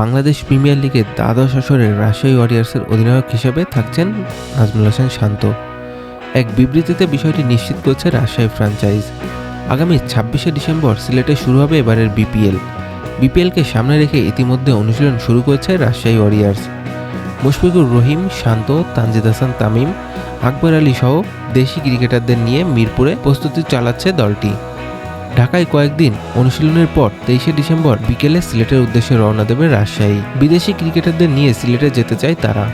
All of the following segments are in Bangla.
বাংলাদেশ প্রিমিয়ার লিগে দ্বাদশ আসরের রাজশাহী ওয়ারিয়ার্সের অধিনায়ক হিসেবে থাকছেন নাজমুল হাসান শান্ত। এক বিবৃতিতে বিষয়টি নিশ্চিত করেছে রাজশাহী ফ্র্যাঞ্চাইজ আগামী ছাব্বিশে ডিসেম্বর সিলেটে শুরু হবে এবারের বিপিএল। বিপিএলকে সামনে রেখে ইতিমধ্যে অনুশীলন শুরু করেছে রাজশাহী ওয়ারিয়ার্স। মুশফিকুর রহিম, শান্ত, তানজিদ হাসান তামিম, আকবর আলী সহ দেশি ক্রিকেটারদের নিয়ে মিরপুরে প্রস্তুতি চালাচ্ছে দলটি। ঢাকায় কয়েকদিন অনুশীলনের পর তেইশে ডিসেম্বর বিকেলে সিলেটের উদ্দেশ্যে রওনা দেবে রাজশাহী। বিদেশি ক্রিকেটারদের নিয়ে সিলেটে যেতে চায় তারা।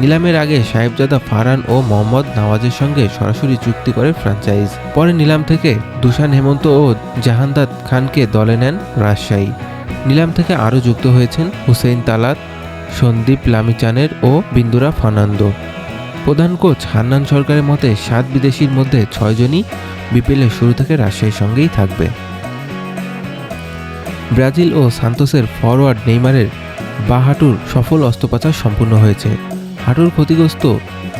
নিলামের আগে সাহেবজাদা ফারহান ও মোহাম্মদ নওয়াজের সঙ্গে সরাসরি চুক্তি করে ফ্র্যাঞ্চাইজ পরে নিলাম থেকে দুশান হেমন্ত ও জাহান্দাদ খানকে দলে নেন রাজশাহী। নিলাম থেকে আরও যুক্ত হয়েছেন হুসেইন তালাত, সন্দীপ লামিচানের ও বিন্দুরা ফার্নান্দো। প্রধান কোচ হান্নান সরকারের মতে সাত বিদেশির মধ্যে ছয়জনই বিপিএলের শুরু থেকে রাজশাহীর সঙ্গেই থাকবে। ব্রাজিল ও সান্তোসের ফরওয়ার্ড নেইমারের বা হাঁটুর সফল অস্ত্রোপচার সম্পূর্ণ হয়েছে। হাঁটুর ক্ষতিগ্রস্ত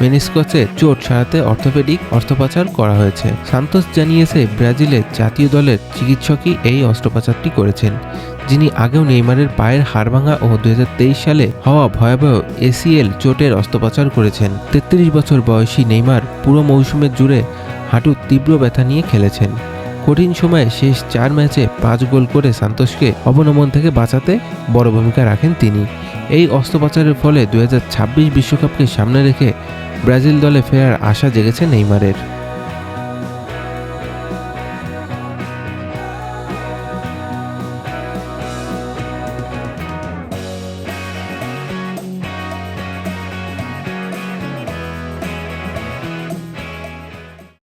মেনিসকসে চোট সারাতে অর্থোপেডিক অস্ত্রোপচার করা হয়েছে। সান্তোস জানিয়েছে, ব্রাজিলের জাতীয় দলের চিকিৎসকই এই অস্ত্রোপচারটি করেছেন, যিনি আগেও নেইমারের পায়ের হাড়ভাঙা ও দুই হাজার তেইশ সালে হওয়া ভয়াবহ এসিএল চোটের অস্ত্রোপচার করেছেন। তেত্রিশ বছর বয়সী নেইমার পুরো মৌসুমের জুড়ে হাঁটুর তীব্র ব্যথা নিয়ে খেলেছেন। কঠিন সময়ে শেষ চার ম্যাচে পাঁচ গোল করে সান্তোষকে অবনমন থেকে বাঁচাতে বড় ভূমিকা রাখেন তিনি। এই অস্ত্রোপচারের ফলে দু বিশ্বকাপকে সামনে রেখে ব্রাজিল দলে ফেরার আশা জেগেছে নেইমারের।